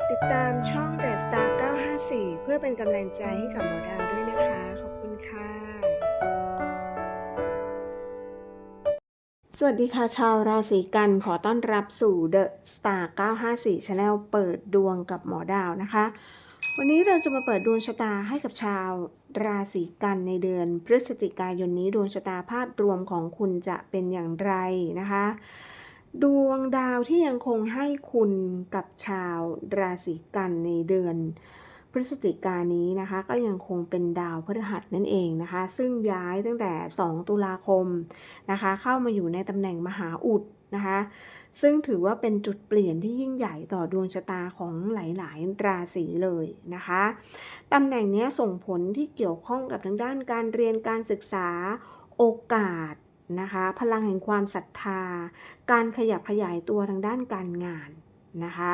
ดติดตามช่อง The Star 954 เพื่อเป็นกำลังใจให้กับหมอดาวด้วยนะคะ ขอบคุณค่ะ สวัสดีค่ะชาวราศีกันขอต้อนรับสู่ The Star 954 Channel เปิดดวงกับหมอดาวนะคะ วันนี้เราจะมาเปิดดวงชะตาให้กับชาวราศีกันในเดือนพฤศจิกายนนี้ดวงชะตาภาพรวมของคุณจะเป็นอย่างไรนะคะ ดวงดาวที่ยังคงให้คุณกับชาวราศีกันในเดือนพฤศจิกานนี้นะคะ ก็ยังคงเป็นดาวพฤหัสนั่นเองนะคะ ซึ่งย้ายตั้งแต่ 2 ตุลาคมนะคะ เข้ามาอยู่ในตำแหน่งมหาอุดนะคะ ซึ่งถือว่าเป็นจุดเปลี่ยนที่ยิ่งใหญ่ต่อดวงชะตาของหลาย ๆ ราศีเลยนะคะตำแหน่งนี้ส่งผลที่เกี่ยวข้องกับทางด้านการเรียนการศึกษาโอกาส นะคะ พลังแห่งความศรัทธา การขยับขยายตัวทางด้านการงานนะคะ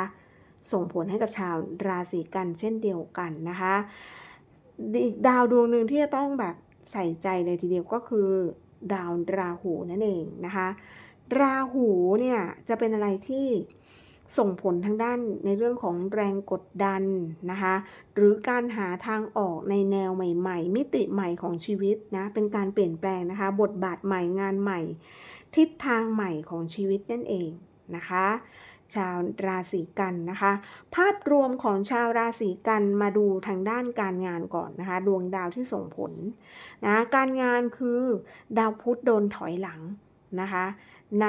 ส่งผลให้กับชาวราศีกันเช่นเดียวกันนะคะอีกดาวดวงหนึ่งที่จะต้องแบบใส่ใจเลยทีเดียวก็คือดาวราหูนั่นเองนะคะ ราหูเนี่ยจะเป็นอะไรที่ ส่งผลทางด้านในเรื่องของแรงกดดันนะคะ หรือการหาทางออกในแนวใหม่ ๆ มิติใหม่ของชีวิตนะ เป็นการเปลี่ยนแปลงนะคะ บทบาทใหม่งานใหม่ ทิศทางใหม่ของชีวิตนั่นเองนะคะ ชาวราศีกันนะคะ ภาพรวมของชาวราศีกันมาดูทางด้านการงานก่อนนะคะ ดวงดาวที่ส่งผลนะการงานคือดาวพุธโดนถอยหลังนะคะ ใน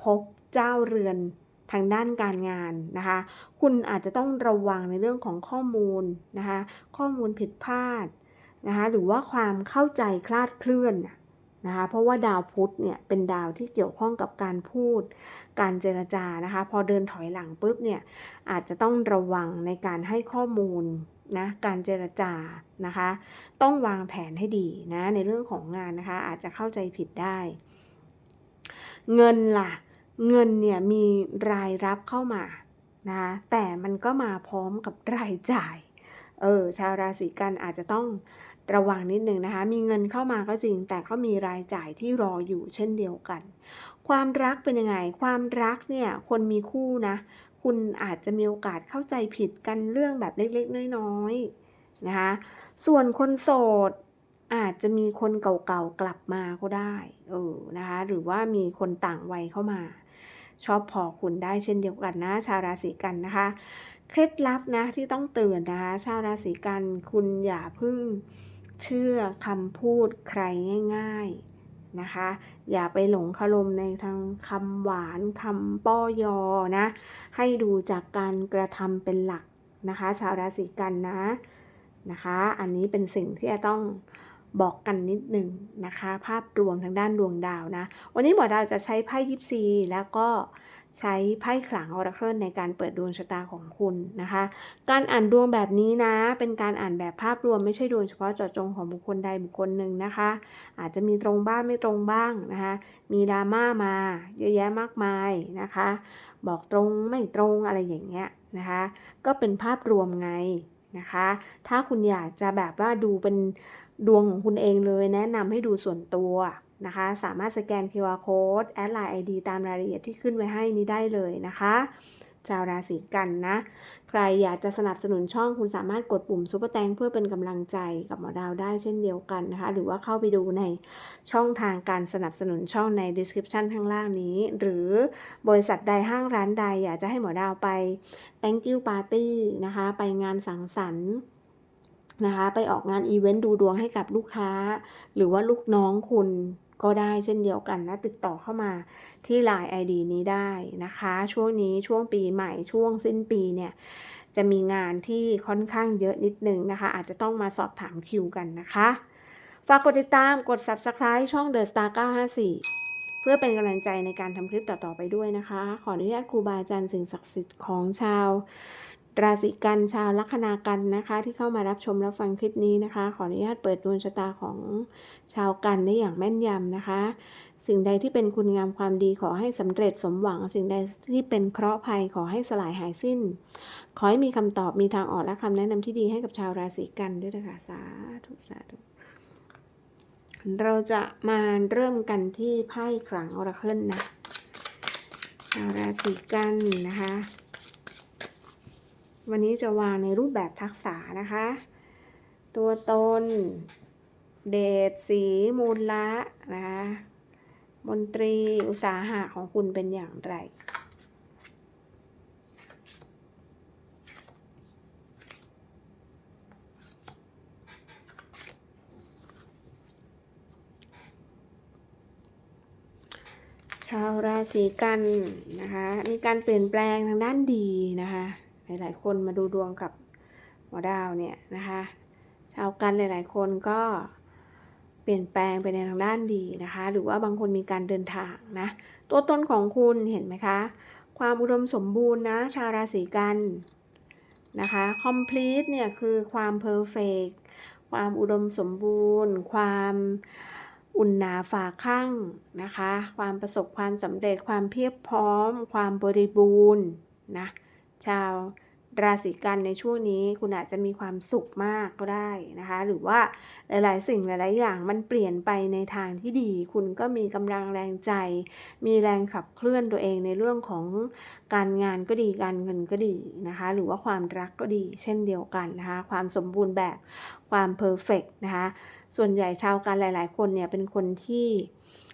ภพเจ้าเรือน ทางด้านการงานนะคะ คุณอาจจะต้องระวังในเรื่องของข้อมูลนะคะ ข้อมูลผิดพลาดนะคะ หรือว่าความเข้าใจคลาดเคลื่อนน่ะนะคะ เพราะว่าดาวพุธเนี่ยเป็นดาวที่เกี่ยวข้องกับการพูด การเจรจานะคะ พอเดินถอยหลังปุ๊บเนี่ยอาจจะต้องระวังในการให้ข้อมูลนะการเจรจานะคะ ต้องวางแผนให้ดีนะในเรื่องของงานนะคะ อาจจะเข้าใจผิดได้ เงินล่ะ เงินเนี่ยมีรายรับเข้ามานะแต่มันก็มาพร้อมกับรายจ่าย เออชาวราศีกันอาจจะต้องระวังนิดนึงนะคะ มีเงินเข้ามาก็จริง แต่ก็มีรายจ่ายที่รออยู่เช่นเดียวกัน ความรักเป็นยังไง ความรักเนี่ยคนมีคู่นะ คุณอาจจะมีโอกาสเข้าใจผิดกันเรื่องแบบเล็กๆ น้อยๆนะคะ ส่วนคนโสดอาจจะมีคนเก่าๆกลับมาก็ได้ เออนะคะ หรือว่ามีคนต่างวัยเข้ามา ชอบพอคุณได้เช่นเดียวกันนะ ชาวราศีกันนะคะ เคล็ดลับนะที่ต้องเตือนนะคะ ชาวราศีกันคุณอย่าพึ่งเชื่อคำพูดใครง่าย ๆนะคะ อย่าไปหลงคารมในทางคำหวานคำป้อยอนะ ให้ดูจากการกระทำเป็นหลักนะคะ ชาวราศีกันนะนะคะ อันนี้เป็นสิ่งที่จะต้อง บอกกันนิดหนึ่งนะคะ ภาพรวมทางด้านดวงดาวนะ วันนี้หมอดาวจะใช้ไพ่ยิปซีแล้วก็ใช้ไพ่ขลังออราเคิลในการเปิดดวงชะตาของคุณนะคะ การอ่านดวงแบบนี้นะ เป็นการอ่านแบบภาพรวมไม่ใช่ดวงเฉพาะเจาะจงของบุคคลใดบุคคลหนึ่งนะคะ อาจจะมีตรงบ้างไม่ตรงบ้างนะคะ มีดราม่ามาเยอะแยะมากมายนะคะ บอกตรงไม่ตรงอะไรอย่างเงี้ยนะคะ ก็เป็นภาพรวมไงนะคะ ถ้าคุณอยากจะแบบว่าดูเป็น ดวงของคุณเองเลยแนะนำให้ดูส่วนตัวนะคะ สามารถสแกน QR code แอดไลน์ ID ตามรายละเอียดที่ขึ้นไว้ให้นี้ได้เลยนะคะชาวราศีกันนะ ใครอยากจะสนับสนุนช่องคุณสามารถกดปุ่มซุปเปอร์แตงเพื่อเป็นกำลังใจกับหมอดาวได้เช่นเดียวกันนะคะ หรือว่าเข้าไปดูในช่องทางการสนับสนุนช่องใน description ข้างล่างนี้ หรือบริษัทใดห้างร้านใดอยากจะให้หมอดาวไป thank you party นะคะ ไปงานสังสรรค์ นะคะ ไปออกงานอีเวนต์ดูดวงให้กับลูกค้า หรือว่าลูกน้องคุณก็ได้เช่นเดียวกันนะติดต่อเข้ามาที่ Line ID นี้ได้นะคะ ช่วงนี้ช่วงปีใหม่ช่วงสิ้นปีเนี่ยจะมีงานที่ค่อนข้างเยอะนิดนึงนะคะ อาจจะต้องมาสอบถามคิวกันนะคะ ฝากกดติดตามกด Subscribe ช่อง The Star 954 เพื่อเป็นกำลังใจในการทำคลิปต่อ ๆ ไปด้วยนะคะ ขออนุญาตครูบาอาจารย์สิ่งศักดิ์สิทธิ์ของชาว ราศีกันชาวลัคนากันนะคะ ที่เข้ามารับชมรับฟังคลิปนี้นะคะ ขออนุญาตเปิดดวงชะตาของชาวกันได้อย่างแม่นยำนะคะ สิ่งใดที่เป็นคุณงามความดีขอให้สำเร็จสมหวัง สิ่งใดที่เป็นเคราะห์ภัยขอให้สลายหายสิ้น ขอให้มีคำตอบมีทางออกและคำแนะนำที่ดีให้กับชาวราศีกันด้วยนะคะสาธุสาธุเราจะมาเริ่มกันที่ไพ่ขลังออราเคิลนะชาวราศีกันนะคะ วันนี้จะวางในรูปแบบทักษะนะคะ ตัวตน เดชสีมูลละนะคะมนตรีอุตสาหะของคุณเป็นอย่างไร ชาวราศีกันนะคะ มีการเปลี่ยนแปลงทางด้านดีนะคะ หลายๆ คนมาดูดวงกับหมอดาวเนี่ยนะคะ ชาวกันหลาย ๆ คนก็เปลี่ยนแปลงไปในทางด้านดีนะคะ หรือว่าบางคนมีการเดินทางนะ ตัวตนของคุณเห็นไหมคะ ความอุดมสมบูรณ์นะ ชาวราศีกันนะคะ complete เนี่ยคือความ perfect ความอุดมสมบูรณ์ ความอุ่นหนาฝาข้างนะคะ ความประสบความสำเร็จ ความเพียบพร้อม ความบริบูรณ์นะ ชาวราศีกันในช่วงนี้คุณอาจจะมีความสุขมากก็ได้นะคะ หรือว่าหลายๆ สิ่งหลาย ๆ อย่างมันเปลี่ยนไปในทางที่ดี คุณก็มีกำลังแรงใจ มีแรงขับเคลื่อนตัวเองในเรื่องของการงานก็ดีการเงินก็ดีนะคะ หรือว่าความรักก็ดี เช่นเดียวกันนะคะ ความสมบูรณ์แบบความเพอร์เฟกนะคะ ส่วนใหญ่ชาวกันหลาย ๆ คนเนี่ยเป็นคนที่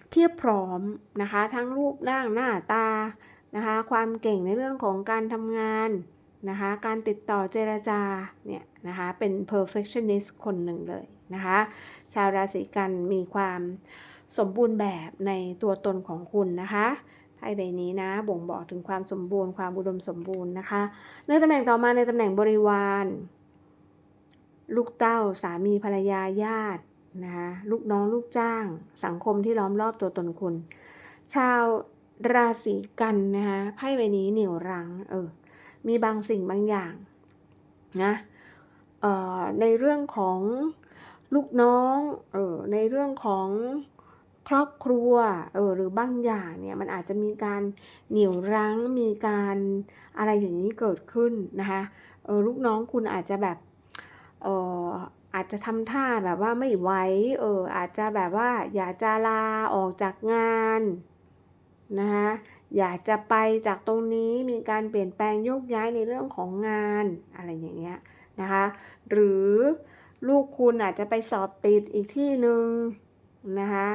เพียบพร้อมนะคะ ทั้งรูปร่างหน้าตา นะคะ ความเก่งในเรื่องของการทำงานนะคะ การติดต่อเจรจาเนี่ยนะคะ เป็น perfectionist คนหนึ่งเลยนะคะ ชาวราศีกันมีความสมบูรณ์แบบในตัวตนของคุณนะคะไพ่ใบนี้นะ บ่งบอกถึงความสมบูรณ์ความอุดมสมบูรณ์นะคะ ในตำแหน่งต่อมาในตำแหน่งบริวาร ลูกเต้าสามีภรรยาญาตินะคะลูกน้องลูกจ้าง สังคมที่ล้อมรอบตัวตนคุณ ชาว ราศีกันนะคะไพ่ใบนี้เหนี่ยวรั้งเออมีบางสิ่งบางอย่างนะเอ่อในเรื่องของลูกน้องเออในเรื่องของครอบครัวเออหรือบางอย่างเนี่ยมันอาจจะมีการเหนี่ยวรั้งมีการอะไรอย่างนี้เกิดขึ้นนะคะเออลูกน้องคุณอาจจะแบบเอออาจจะทำท่าแบบว่าไม่ไหวเอออาจจะแบบว่าอยากจะลาออกจากงาน นะคะอยากจะไปจากตรงนี้มีการเปลี่ยนแปลงโยกย้ายในเรื่องของงานอะไรอย่างเงี้ยนะคะหรือลูกคุณอาจจะไปสอบติดอีกที่หนึ่งนะคะ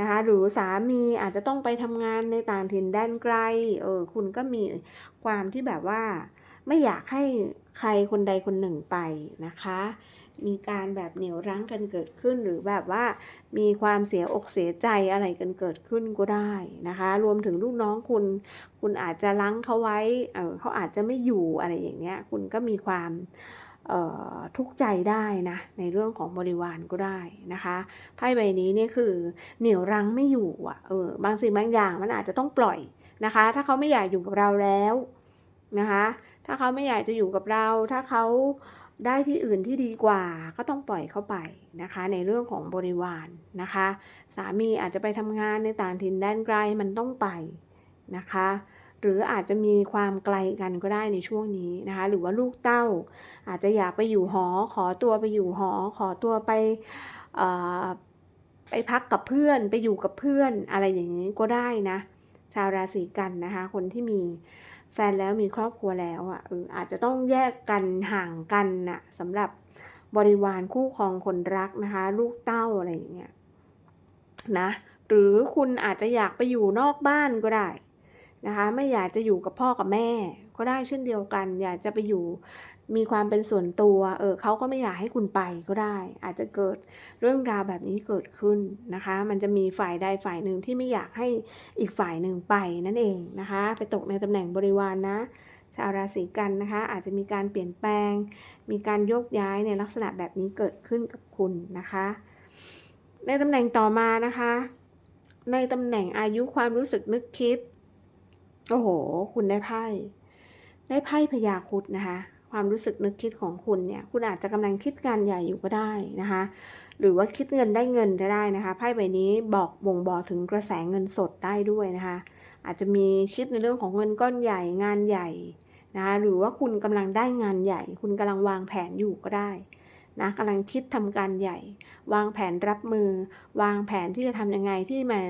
นะคะหรือสามีอาจจะต้องไปทำงานในต่างถิ่นแดนไกลเออคุณก็มีความที่แบบว่า ไม่อยากให้ใครคนใดคนหนึ่งไปนะคะ มีการแบบเหนียวรั้งกันเกิดขึ้น หรือแบบว่ามีความเสียอกเสียใจอะไรกันเกิดขึ้นก็ได้นะคะ รวมถึงลูกน้องคุณ คุณอาจจะลังเขาไว้เเขาอาจจะไม่อยู่อะไรอย่างเงี้ย คุณก็มีความทุกข์ใจได้นะในเรื่องของบริวารก็ได้นะคะไพ่ใบนี้เนี่ยคือเหนี่ยวรั้งไม่อยู่อะเออบางสิ่งบางอย่างมันอาจจะต้องปล่อยนะคะ ถ้าเขาไม่อยากอยู่กับเราแล้วนะคะ ถ้าเขาไม่อยากจะอยู่กับเรา ถ้าเขา ได้ที่อื่นที่ดีกว่าก็ต้องปล่อยเข้าไปนะคะ ในเรื่องของบริวารนะคะ สามีอาจจะไปทำงานในต่างถิ่นแดนไกลมันต้องไปนะคะ หรืออาจจะมีความไกลกันก็ได้ในช่วงนี้นะคะ หรือว่าลูกเต้า อาจจะอยากไปอยู่หอ ขอตัวไปอยู่หอ ขอตัวไปไปพักกับเพื่อนไปอยู่กับเพื่อนอะไรอย่างนี้ก็ได้นะ ชาวราศีกันนะคะ คนที่มี แฟนแล้วมีครอบครัวแล้วอะเอออาจจะต้องแยกกันห่างกันน่ะสำหรับบริวารคู่ครองคนรักนะคะ ลูกเต้าอะไรอย่างเงี้ยนะหรือคุณอาจจะอยากไปอยู่นอกบ้านก็ได้นะคะ ไม่อยากจะอยู่กับพ่อกับแม่ ก็ได้เช่นเดียวกัน อยากจะไปอยู่ มีความเป็นส่วนตัว เออเขาก็ไม่อยากให้คุณไปก็ได้ อาจจะเกิดเรื่องราวแบบนี้เกิดขึ้นนะคะ มันจะมีฝ่ายใดฝ่ายหนึ่งที่ไม่อยากให้อีกฝ่ายหนึ่งไปนั่นเองนะคะ ไปตกในตำแหน่งบริวารนนะ ชาวราศีกันนะคะ อาจจะมีการเปลี่ยนแปลง มีการโยกย้ายในลักษณะแบบนี้เกิดขึ้นกับคุณนะคะ ในตำแหน่งต่อมานะคะ ในตำแหน่งอายุความรู้สึกนึกคิด โอ้โห คุณได้ไพ่ ได้ไพ่พยาคุดนะคะ ความรู้สึกนึกคิดของคุณเนี่ย คุณอาจจะกำลังคิดการใหญ่อยู่ก็ได้นะคะ หรือว่าคิดเงินได้เงินได้นะคะไพ่ใบนี้บอกบ่งบอกถึงกระแสเงินสดได้ด้วยนะคะ อาจจะมีคิดในเรื่องของเงินก้อนใหญ่งานใหญ่นะคะหรือว่าคุณกำลังได้งานใหญ่ คุณกำลังวางแผนอยู่ก็ได้นะกำลังคิดทำการใหญ่ วางแผนรับมือ วางแผนที่จะทำยังไงที่มา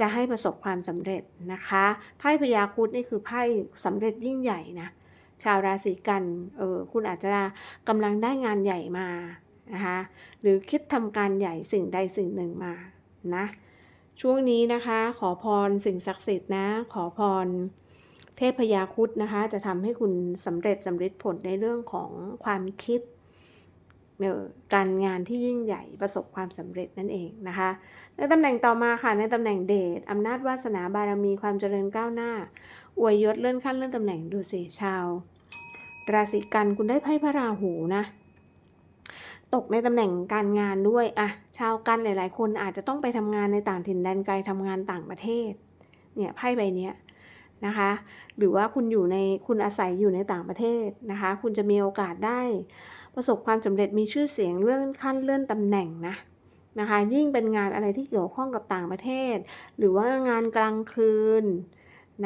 จะให้ประสบความสำเร็จนะคะไพ่พยาคุดนี่คือไพ่สำเร็จยิ่งใหญ่นะ ชาวราศีกัน เออคุณอาจจะกำลังได้งานใหญ่มานะคะหรือคิดทำการใหญ่สิ่งใดสิ่งหนึ่งมานะช่วงนี้นะคะขอพรสิ่งศักดิ์สิทธิ์นะ ขอพรเทพยาคุดนะคะ จะทำให้คุณสำเร็จสำเร็จผลในเรื่องของความคิดออการงานที่ยิ่งใหญ่ประสบความสำเร็จนั่นเองนะคะในตำแหน่งต่อมาค่ะในตำแหน่งเดชอำนาจวาสนาบารมีความเจริญก้าวหน้า อวยยศเลื่อนขั้นเลื่อนตำแหน่งดูสิชาว ราศีกันคุณได้ไพ่พระราหูนะตกในตำแหน่งการงานด้วยอะชาวกันหลาย ๆ คนอาจจะต้องไปทำงานในต่างถิ่นแดนไกลทำงานต่างประเทศ เนี่ยไพ่ใบนี้นะคะ หรือว่าคุณอยู่ในคุณอาศัยอยู่ในต่างประเทศนะคะ คุณจะมีโอกาสได้ ประสบความสำเร็จมีชื่อเสียงเลื่อนขั้นเลื่อนตำแหน่งนะนะคะ ยิ่งเป็นงานอะไรที่เกี่ยวข้องกับต่างประเทศ หรือว่างานกลางคืน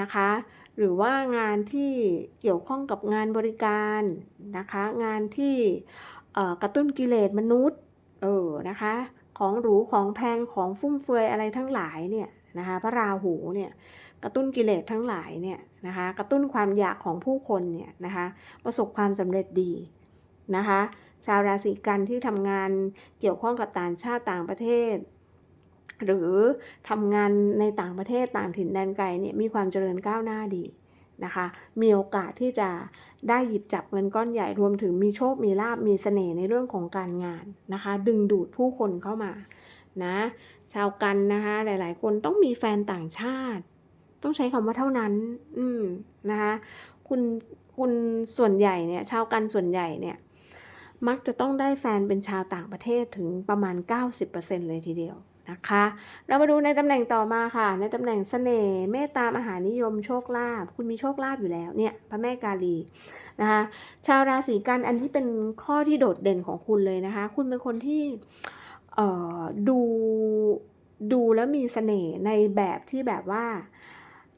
นะคะ หรือว่างานที่เกี่ยวข้องกับงานบริการนะคะ งานที่กระตุ้นกิเลสมนุษย์เออนะคะ ของหรูของแพงของฟุ่มเฟือยอะไรทั้งหลายเนี่ยนะคะพระราหูเนี่ยกระตุ้นกิเลสทั้งหลายเนี่ยนะคะกระตุ้นความอยากของผู้คนเนี่ยนะคะประสบความสำเร็จดีนะคะชาวราศีกันที่ทำงานเกี่ยวข้องกับต่างชาติต่างประเทศ หรือทำงานในต่างประเทศต่างถิ่นแดนไกลเนี่ยมีความเจริญก้าวหน้าดีนะคะ มีโอกาสที่จะได้หยิบจับเงินก้อนใหญ่รวมถึงมีโชค มีลาบมีเสน่ห์ในเรื่องของการงานนะคะ ดึงดูดผู้คนเข้ามานะ ชาวกันนะคะ หลาย ๆ คนต้องมีแฟนต่างชาติ ต้องใช้คำว่าเท่านั้น อืมนะคะ คุณคุณส่วนใหญ่เนี่ย ชาวกันส่วนใหญ่เนี่ย มักจะต้องได้แฟนเป็นชาวต่างประเทศถึงประมาณ 90%เลยทีเดียว นะคะ เรามาดูในตำแหน่งต่อมาค่ะ ในตำแหน่งเสน่ห์เมตตามหานิยมโชคลาภคุณมีโชคลาภอยู่แล้วเนี่ยพระแม่กาลีนะคะชาวราศีกันอันที่เป็นข้อที่โดดเด่นของคุณเลยนะคะ คุณเป็นคนที่ดูดูแล้วมีเสน่ห์ในแบบที่แบบว่า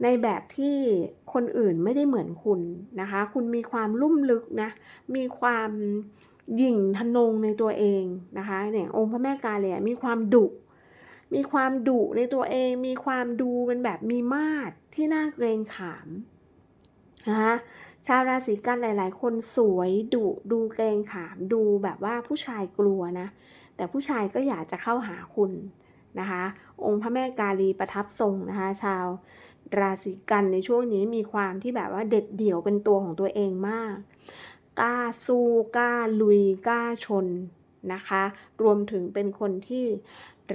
ในแบบที่คนอื่นไม่ได้เหมือนคุณนะคะ คุณมีความลุ่มลึกนะ มีความหยิ่งทะนงในตัวเองนะคะเนี่ยองค์พระแม่กาเลยมีความดุ มีความดุในตัวเอง มีความดูเป็นแบบมีมาดที่น่าเกรงขามนะคะชาวราศีกันหลาย ๆ คนสวยดุดูเกรงขามดูแบบว่าผู้ชายกลัวนะ แต่ผู้ชายก็อยากจะเข้าหาคุณนะคะ องค์พระแม่กาลีประทับทรงนะคะ ชาวราศีกันในช่วงนี้มีความที่แบบว่าเด็ดเดี่ยวเป็นตัวของตัวเองมาก กล้าสู้กล้าลุยกล้าชนนะคะ รวมถึงเป็นคนที่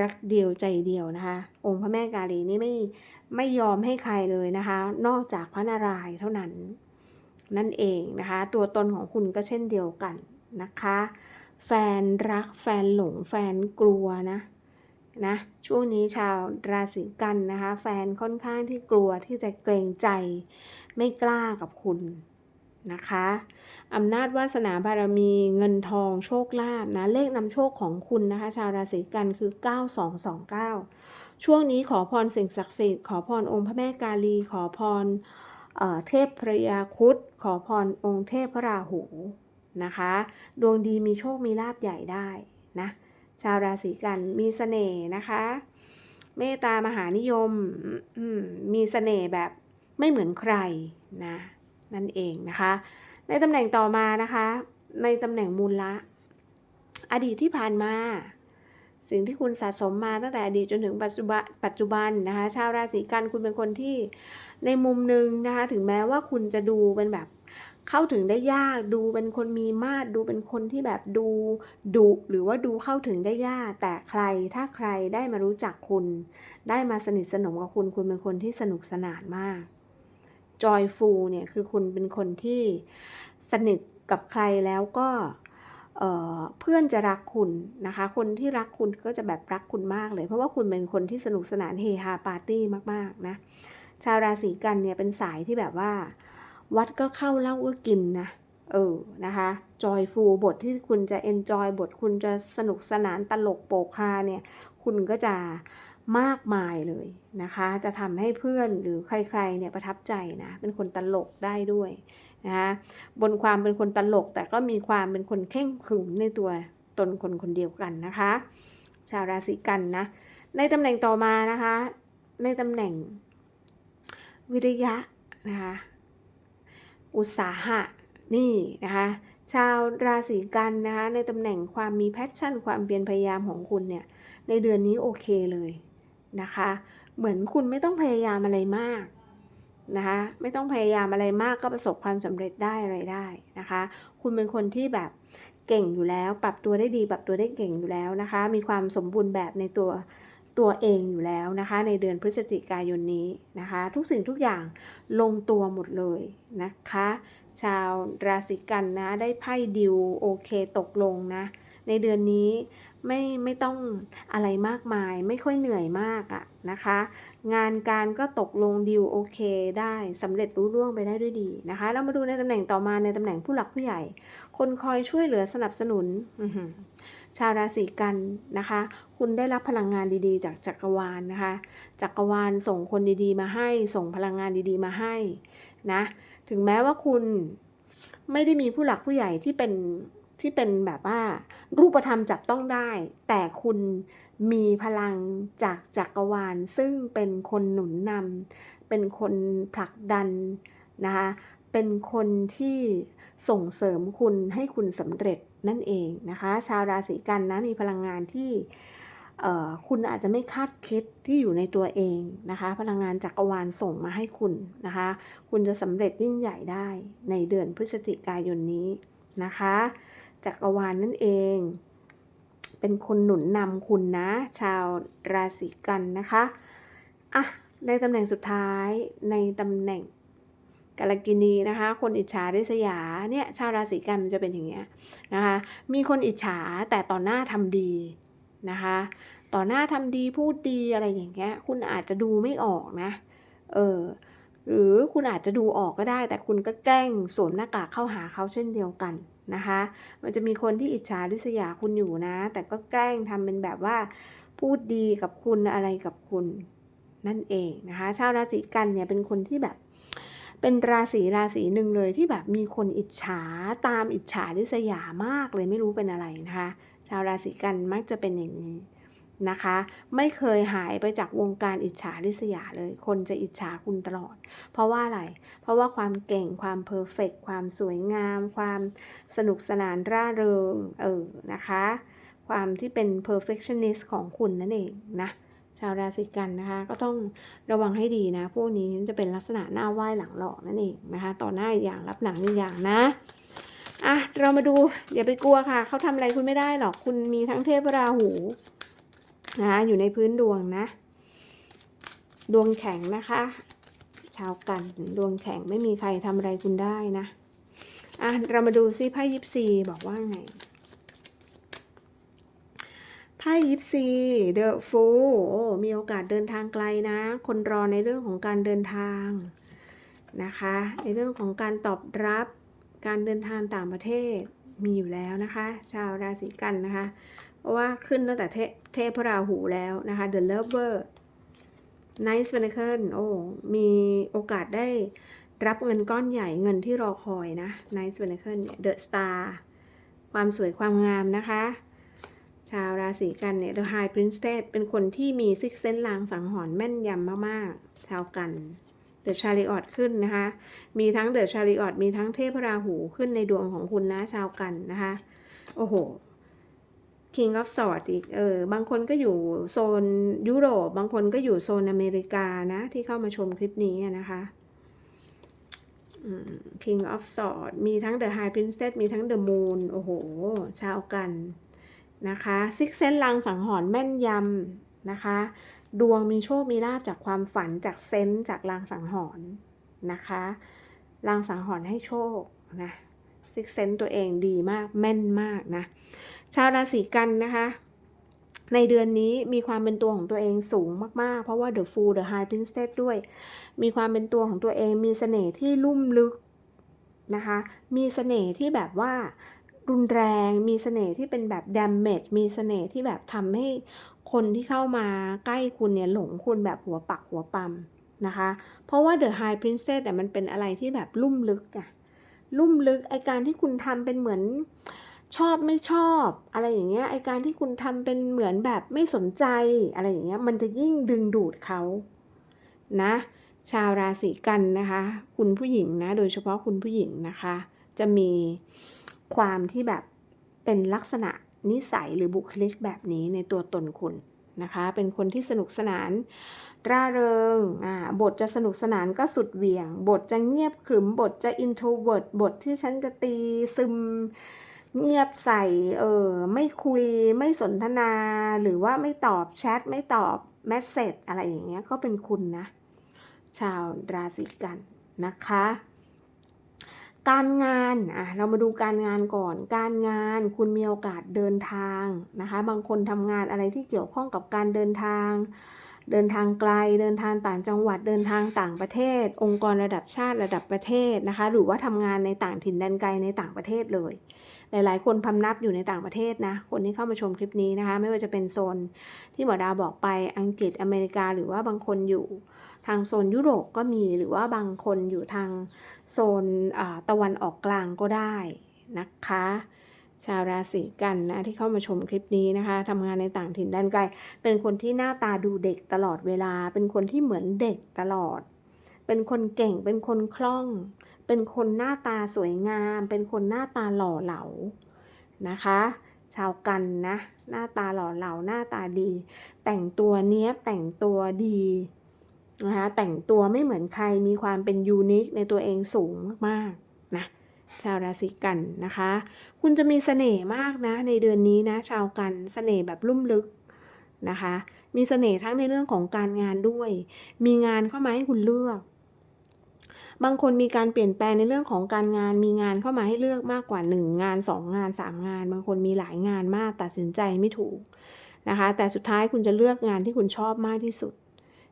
รักเดียวใจเดียวนะคะ องค์พระแม่กาลีนี่ไม่ไม่ยอมให้ใครเลยนะคะ นอกจากพระนารายณ์เท่านั้น นั่นเองนะคะ ตัวตนของคุณก็เช่นเดียวกันนะคะ แฟนรักแฟนหลงแฟนกลัวนะนะช่วงนี้ชาวราศีกันนะคะ แฟนค่อนข้างที่กลัวที่จะเกรงใจ ไม่กล้ากับคุณ นะคะอำนาจวาสนาบารมีเงินทองโชคลาภนะเลขนำโชคของคุณนะคะ ชาวราศีกันคือ 9229 ช่วงนี้ขอพรสิ่งศักดิ์สิทธิ์ขอพรองค์พระแม่กาลี ขอพรเเทพพระยาคุดขอพรองค์เทพพระราหูนะคะ ดวงดีมีโชคมีลาบใหญ่ได้นะชาวราศีกันมีเสน่ห์นะคะ เมตตามหานิยมมมีเสน่ห์แบบไม่เหมือนใครนะ นั่นเองนะคะ ในตำแหน่งต่อมานะคะ ในตำแหน่งมูลละ อดีตที่ผ่านมา สิ่งที่คุณสะสมมาตั้งแต่อดีตจนถึงปัจจุบันปัจจุบันนะคะชาวราศีกันคุณเป็นคนที่ในมุมหนึ่งนะคะถึงแม้ว่าคุณจะดูเป็นแบบเข้าถึงได้ยากดูเป็นคนมีมาดดูเป็นคนที่แบบดูดุหรือว่าดูเข้าถึงได้ยาก แต่ใครถ้าใครได้มารู้จักคุณ ได้มาสนิทสนมกับคุณคุณเป็นคนที่สนุกสนานมาก จอยฟูเนี่ยคือคุณเป็นคนที่สนิทกับใครแล้วก็เเพื่อนจะรักคุณนะคะ คนที่รักคุณก็จะแบบรักคุณมากเลย เพราะว่าคุณเป็นคนที่สนุกสนานเฮฮาปาร์ตี้มากๆนะ ชาวราศีกันเนี่ยเป็นสายที่แบบว่า วัดก็เข้าเล่าก็กินนะเออนะคะจอยฟูบทที่คุณจะเอนจอยบทคุณจะสนุกสนานตลกโปกฮาเนี่ย คุณก็จะ มากมายเลยนะคะ จะทำให้เพื่อนหรือใครๆเนี่ยประทับใจนะ เป็นคนตลกได้ด้วยนะคะบนความเป็นคนตลกแต่ก็มีความเป็นคนเข่งขรึมในตัวตนคนคนเดียวกันนะคะ ชาวราศีกันนะ ในตำแหน่งต่อมานะคะ ในตำแหน่งวิริยะนะคะ อุตสาหะนี่นะคะชาวราศีกันนะคะในตำแหน่งความมีแพชชั่น ความเพียรพยายามของคุณเนี่ยในเดือนนี้โอเคเลย นะคะ เหมือนคุณไม่ต้องพยายามอะไรมากนะคะไม่ต้องพยายามอะไรมากก็ประสบความสำเร็จได้อะไรได้นะคะ คุณเป็นคนที่แบบเก่งอยู่แล้ว ปรับตัวได้ดี ปรับตัวได้เก่งอยู่แล้วนะคะ มีความสมบูรณ์แบบในตัวตัวเองอยู่แล้วนะคะ ในเดือนพฤศจิกายนนี้นะคะ ทุกสิ่งทุกอย่างลงตัวหมดเลยนะคะ ชาวราศีกันนะได้ไพ่ดิวโอเคตกลงนะในเดือนนี้ ไม่ไม่ต้องอะไรมากมาย ไม่ค่อยเหนื่อยมากอะนะคะ งานการก็ตกลงดิวโอเคได้สำเร็จรุ่ร่วงไปได้ด้วยดีนะคะ เรามาดูในตำแหน่งต่อมาในตำแหน่งผู้หลักผู้ใหญ่ คนคอยช่วยเหลือสนับสนุนชาวราศีกันนะคะ คุณได้รับพลังงานดีๆ จากจักรวาลนะคะ จักรวาลส่งคนดีๆ มาให้ ส่งพลังงานดีๆ มาให้นะ ถึงแม้ว่าคุณไม่ได้มีผู้หลักผู้ใหญ่ที่เป็น ที่เป็นแบบว่ารูปธรรมจับต้องได้ แต่คุณมีพลังจากจักรวาล ซึ่งเป็นคนหนุนนำเป็นคนผลักดันนะคะเป็นคนที่ส่งเสริมคุณให้คุณสำเร็จนั่นเองนะคะ ชาวราศีกันนะมีพลังงานที่คุณอาจจะไม่คาดคิดที่อยู่ในตัวเองนะคะ พลังงานจักรวาลส่งมาให้คุณนะคะ คุณจะสำเร็จยิ่งใหญ่ได้ในเดือนพฤศจิกายนนี้นะคะ จักรวาลนั่นเอง เป็นคนหนุนนำคุณนะ ชาวราศีกันนะคะอะในตำแหน่งสุดท้ายในตำแหน่งกาลกินีนะคะ คนอิจฉาริษยาเนี่ยชาวราศีกันมันจะเป็นอย่างเงี้ยนะคะ มีคนอิจฉาแต่ต่อหน้าทำดีนะคะ ต่อหน้าทำดีพูดดีอะไรอย่างเงี้ย คุณอาจจะดูไม่ออกนะ เออหรือคุณอาจจะดูออกก็ได้ แต่คุณก็แกล้งสวมหน้ากากเข้าหาเขาเช่นเดียวกัน นะคะ มันจะมีคนที่อิจฉาริษยาคุณอยู่นะ แต่ก็แกล้งทำเป็นแบบว่า พูดดีกับคุณอะไรกับคุณนั่นเองนะคะ ชาวราศีกันเนี่ยเป็นคนที่แบบเป็นราศีราศีหนึ่งเลยที่แบบมีคนอิจฉาตามอิจฉาริษยามากเลยไม่รู้เป็นอะไรนะคะ ชาวราศีกันมักจะเป็นอย่างนี้ นะคะ ไม่เคยหายไปจากวงการอิจฉาริษยาเลย คนจะอิจฉาคุณตลอด เพราะว่าอะไร เพราะว่าความเก่งความเพอร์เฟกความสวยงาม ความสนุกสนานร่าเริงเออนะคะ ความที่เป็น perfectionist ของคุณนั่นเองนะชาวราศีกันนะคะ ก็ต้องระวังให้ดีนะ พวกนี้จะเป็นลักษณะหน้าไหว้หลังหลอกนั่นเองนะคะ ต่อหน้าอีกอย่างรับหลังอีกอย่างนะอะเรามาดูอย่าไปกลัวค่ะ เขาทำอะไรคุณไม่ได้หรอก คุณมีทั้งเทพราหู นะคะอยู่ในพื้นดวงนะ ดวงแข็งนะคะ ชาวกันดวงแข็งไม่มีใครทำอะไรคุณได้นะอะเรามาดูซิไพ่ยิปซีบอกว่าไงไพ่ยิปซีเดอะฟูมีโอกาสเดินทางไกลนะ คนรอในเรื่องของการเดินทางนะคะ ในเรื่องของการตอบรับการเดินทางต่างประเทศมีอยู่แล้วนะคะ ชาวราศีกันนะคะ เพราะว่าขึ้นตั้งแต่เทเทพราหูแล้วนะคะ The Lover Nice Pentacle โอ้ มีโอกาสได้รับเงินก้อนใหญ่เงินที่รอคอยนะ Nice Pentacle เนี่ย The Star ความสวยความงามนะคะ ชาวราศีกันเนี่ย The High Priestess เป็นคนที่มีซิกเซนลางสังหรณ์แม่นยำมากๆ ชาวกัน The Chariot ขึ้นนะคะ มีทั้ง The Chariot มีทั้งเทพราหูขึ้นในดวงของคุณนะชาวกันนะคะ โอ้โห King of Swords อีก เออ บางคนก็อยู่โซนยุโรป บางคนก็อยู่โซนอเมริกานะ ที่เข้ามาชมคลิปนี้นะคะ King of Swords มีทั้ง The High Priestess มีทั้ง The Moon โอ้โห ชาวกันนะคะ Six Sense ลางสังหรณ์แม่นยำนะคะ ดวงมีโชค มีลาบจากความฝันจากเซนส์จากลางสังหรณ์นะคะลางสังหรณ์ให้โชคนะซิกเซนตัวเองดีมากแม่นมากนะ ชาวราศีกันนะคะ ในเดือนนี้มีความเป็นตัวของตัวเองสูงมากๆ เพราะว่า The Fool The High Priestess ด้วย มีความเป็นตัวของตัวเองมีเสน่ห์ที่ลุ่มลึกนะคะ มีเสน่ห์ที่แบบว่ารุนแรงมีเสน่ห์ที่เป็นแบบ damage มีเสน่ห์ที่แบบทำให้คนที่เข้ามาใกล้คุณเนี่ยหลงคุณแบบหัวปักหัวปั๊มนะคะ เพราะว่า The High Priestess แต่มันเป็นอะไรที่แบบลุ่มลึกอะลุ่มลึกไอการที่คุณทำเป็นเหมือน ชอบไม่ชอบ อะไรอย่างเงี้ยไอการที่คุณทำเป็นเหมือนแบบไม่สนใจอะไรอย่างเงี้ยมันจะยิ่งดึงดูดเขานะ ชาวราศีกันนะคะ คุณผู้หญิงนะ โดยเฉพาะคุณผู้หญิงนะคะ จะมีความที่แบบเป็นลักษณะนิสัยหรือบุคลิกแบบนี้ในตัวตนคุณนะคะ เป็นคนที่สนุกสนาน ร่าเริงอ่าบทจะสนุกสนานก็สุดเหวี่ยง บทจะเงียบขรึม บทจะ introvert บทที่ฉันจะตีซึม เงียบใส่เออไม่คุยไม่สนทนา หรือว่าไม่ตอบแชทไม่ตอบแมสเซจอะไรอย่างเงี้ยก็เป็นคุณนะ ชาวราศีกันนะคะ การงานอะเรามาดูการงานก่อน การงานคุณมีโอกาสเดินทางนะคะ บางคนทำงานอะไรที่เกี่ยวข้องกับการเดินทางเดินทางไกลเดินทางต่างจังหวัดเดินทางต่างประเทศ องค์กรระดับชาติระดับประเทศนะคะ หรือว่าทำงานในต่างถิ่นแดนไกลในต่างประเทศเลย หลาย ๆ คนพำนับอยู่ในต่างประเทศนะ คนที่เข้ามาชมคลิปนี้นะคะ ไม่ว่าจะเป็นโซนที่หมอดาบอกไปอังกฤษอเมริกา หรือว่าบางคนอยู่ทางโซนยุโรปก็มีหรือว่าบางคนอยู่ทางโซนตะวันออกกลางก็ได้นะคะ ชาวราศีกันนะที่เข้ามาชมคลิปนี้นะคะทำงานในต่างถิ่นแดนไกล เป็นคนที่หน้าตาดูเด็กตลอดเวลา เป็นคนที่เหมือนเด็กตลอด เป็นคนเก่งเป็นคนคล่อง เป็นคนหน้าตาสวยงาม เป็นคนหน้าตาหล่อเหลานะคะ ชาวกันนะ หน้าตาหล่อเหลาหน้าตาดี แต่งตัวเนี้ยบแต่งตัวดีนะคะแต่งตัวไม่เหมือนใครมีความเป็นยูนิคในตัวเองสูงมากๆนะชาวราศีกันนะคะ คุณจะมีเสน่ห์มากนะ ในเดือนนี้นะ ชาวกันเสน่ห์แบบลุ่มลึกนะคะ มีเสน่ห์ทั้งในเรื่องของการงานด้วย มีงานเข้ามาให้คุณเลือก บางคนมีการเปลี่ยนแปลงในเรื่องของการงานมีงานเข้ามาให้เลือกมากกว่า 1 งาน 2 งาน 3 งาน บางคนมีหลายงานมากตัดสินใจไม่ถูกนะคะ แต่สุดท้ายคุณจะเลือกงานที่คุณชอบมากที่สุด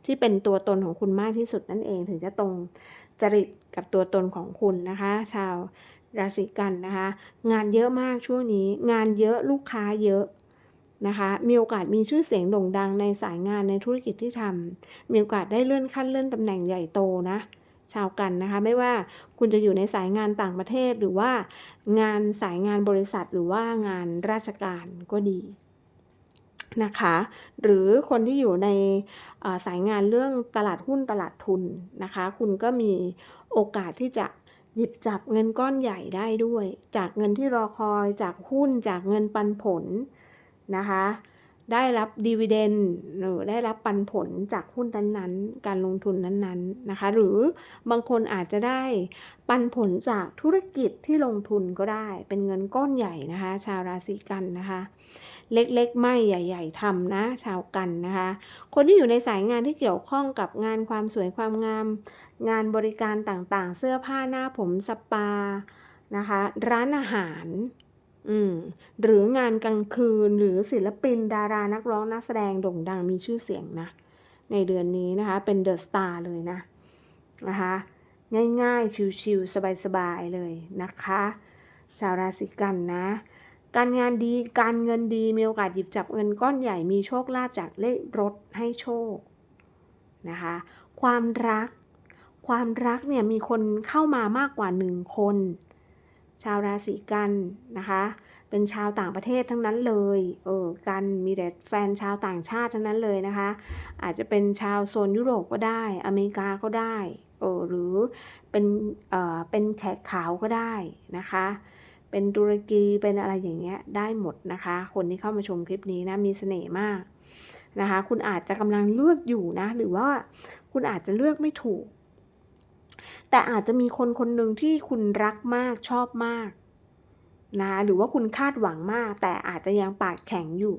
ที่เป็นตัวตนของคุณมากที่สุดนั่นเองถึงจะตรงจริตกับตัวตนของคุณนะคะ ชาวราศีกันนะคะ งานเยอะมากช่วงนี้ งานเยอะลูกค้าเยอะนะคะมีโอกาสมีชื่อเสียงโด่งดังในสายงานในธุรกิจที่ทำมีโอกาสได้เลื่อนขั้นเลื่อนตำแหน่งใหญ่โตนะ ชาวกันนะคะ ไม่ว่าคุณจะอยู่ในสายงานต่างประเทศหรือว่างานสายงานบริษัทหรือว่างานราชการก็ดีนะคะ หรือคนที่อยู่ในสายงานเรื่องตลาดหุ้นตลาดทุนนะคะ คุณก็มีโอกาสที่จะหยิบจับเงินก้อนใหญ่ได้ด้วย จากเงินที่รอคอยจากหุ้นจากเงินปันผลนะคะ ได้รับดีเวเดนหรือได้รับปันผลจากหุ้นนั้นๆ การลงทุนนั้นๆนะคะ หรือบางคนอาจจะได้ปันผลจากธุรกิจที่ลงทุนก็ได้ เป็นเงินก้อนใหญ่นะคะ ชาวราศีกันนะคะ เล็กๆ ไม่ใหญ่ ๆทำนะ ชาวกันนะคะ คนที่อยู่ในสายงานที่เกี่ยวข้องกับงานความสวยความงาม งานบริการต่างๆ เสื้อผ้าหน้าผมสปานะคะ ร้านอาหาร อืมหรืองานกลางคืนหรือศิลปินดารานักร้องนักแสดงโด่งดังมีชื่อเสียงนะ ในเดือนนี้นะคะ เป็นเดอะสตาร์เลยนะนะคะง่ายๆ ชิวๆสบายๆ เลยนะคะ ชาวราศีกันนะ การงานดีการเงินดีมีโอกาสหยิบจับเงินก้อนใหญ่มีโชคลาภจากเลขรถให้โชคนะคะ ความรัก ความรักเนี่ยมีคนเข้ามามากกว่าหนึ่งคน ชาวราศีกันนะคะ เป็นชาวต่างประเทศทั้งนั้นเลยเออกันมีแต่แฟนชาวต่างชาติทั้งนั้นเลยนะคะ อาจจะเป็นชาวโซนยุโรปก็ได้ อเมริกาก็ได้เออหรือเป็นเอ่อเป็นแขกขาวก็ได้นะคะ เป็นตุรกีเป็นอะไรอย่างเงี้ยได้หมดนะคะ คนที่เข้ามาชมคลิปนี้นะมีเสน่ห์มากนะคะ คุณอาจจะกำลังเลือกอยู่นะ หรือว่าคุณอาจจะเลือกไม่ถูก แต่อาจจะมีคนคนหนึ่งที่คุณรักมากชอบมากนะหรือว่าคุณคาดหวังมาก แต่อาจจะยังปากแข็งอยู่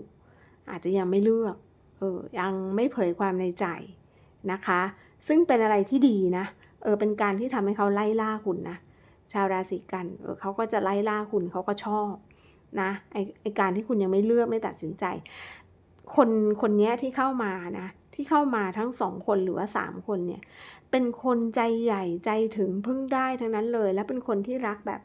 อาจจะยังไม่เลือกเออยังไม่เผยความในใจนะคะ ซึ่งเป็นอะไรที่ดีนะเออเป็นการที่ทำให้เขาไล่ล่าคุณนะชาวราศีกันเออเขาก็จะไล่ล่าคุณเขาก็ชอบนะไอไอการที่คุณยังไม่เลือกไม่ตัดสินใจ คนคนนี้ที่เข้ามานะ ที่เข้ามาทั้งสองคนหรือว่าสามคนเนี่ย เป็นคนใจใหญ่ใจถึงพึ่งได้ทั้งนั้นเลย และเป็นคนที่รักแบบ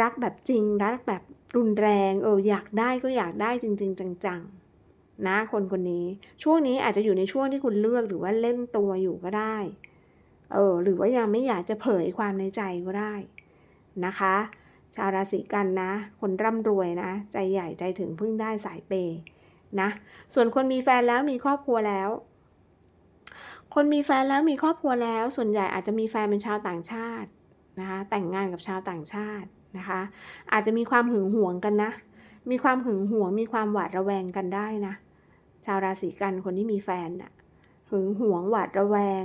รักแบบจริง รักแบบรุนแรงเอออยากได้ก็อยากได้จริง ๆ จังๆนะคนคนนี้ ช่วงนี้อาจจะอยู่ในช่วงที่คุณเลือกหรือว่าเล่นตัวอยู่ก็ได้เออหรือว่ายังไม่อยากจะเผยความในใจก็ได้นะคะ ชาวราศีกันนะ คนร่ำรวยนะ ใจใหญ่ใจถึงพึ่งได้สายเปย นะ ส่วนคนมีแฟนแล้วมีครอบครัวแล้ว คนมีแฟนแล้วมีครอบครัวแล้ว ส่วนใหญ่อาจจะมีแฟนเป็นชาวต่างชาตินะคะแต่งงานกับชาวต่างชาตินะคะ อาจจะมีความหึงหวงกันนะ มีความหึงหวง มีความหวาดระแวงกันได้นะ ชาวราศีกันคนที่มีแฟนน่ะหึงหวงหวาดระแวง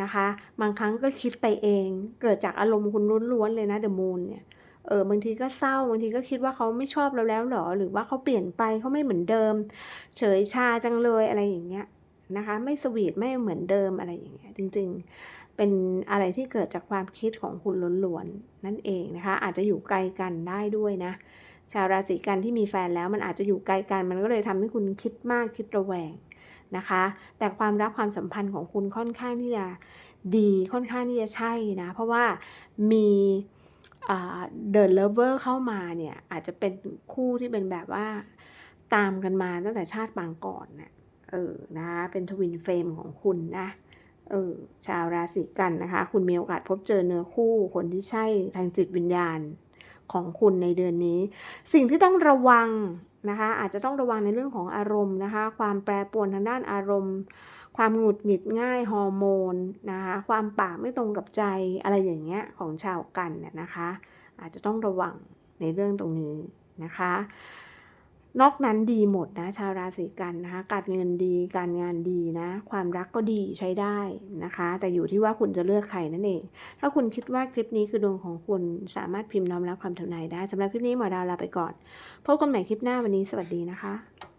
นะคะ บางครั้งก็คิดไปเอง เกิดจากอารมณ์คุณล้วนๆเลยนะเดอะมูนเนี่ย เออบางทีก็เศร้าบางทีก็คิดว่าเขาไม่ชอบเราแล้วหรอ หรือว่าเขาเปลี่ยนไปเขาไม่เหมือนเดิม เฉยชาจังเลยอะไรอย่างเงี้ยนะคะ ไม่สวีทไม่เหมือนเดิมอะไรอย่างเงี้ยจริง ๆ เป็นอะไรที่เกิดจากความคิดของคุณล้วนๆนั่นเองนะคะ อาจจะอยู่ไกลกันได้ด้วยนะ ชาวราศีกันที่มีแฟนแล้วมันอาจจะอยู่ไกลกันมันก็เลยทำให้คุณคิดมากคิดระแวงนะคะ แต่ความรักความสัมพันธ์ของคุณค่อนข้างที่จะดีค่อนข้างที่จะใช่นะ เพราะว่ามี เดินเลเวอร์เข้ามาเนี่ยอาจจะเป็นคู่ที่เป็นแบบว่าตามกันมาตั้งแต่ชาติปางก่อนนะเออนะคะเป็นทวินเฟรมของคุณนะเออชาวราศีกันนะคะ คุณมีโอกาสพบเจอเนื้อคู่คนที่ใช่ทางจิตวิญญาณของคุณในเดือนนี้ สิ่งที่ต้องระวังนะคะ อาจจะต้องระวังในเรื่องของอารมณ์นะคะ ความแปรปรวนทางด้านอารมณ์ ความหงุดหงิดง่ายฮอร์โมนนะคะความปากไม่ตรงกับใจอะไรอย่างเงี้ยของชาวกันเนี่ยนะคะ อาจจะต้องระวังในเรื่องตรงนี้นะคะ นอกนั้นดีหมดนะชาวราศีกันนะคะการเงินดีการงานดีนะ ความรักก็ดีใช้ได้นะคะ แต่อยู่ที่ว่าคุณจะเลือกใครนั่นเอง ถ้าคุณคิดว่าคลิปนี้คือดวงของคุณสามารถพิมพ์น้อมรับความทำนายได้สำหรับคลิปนี้หมอดาวลาไปก่อนพบกันใหม่คลิปหน้าวันนี้สวัสดีนะคะ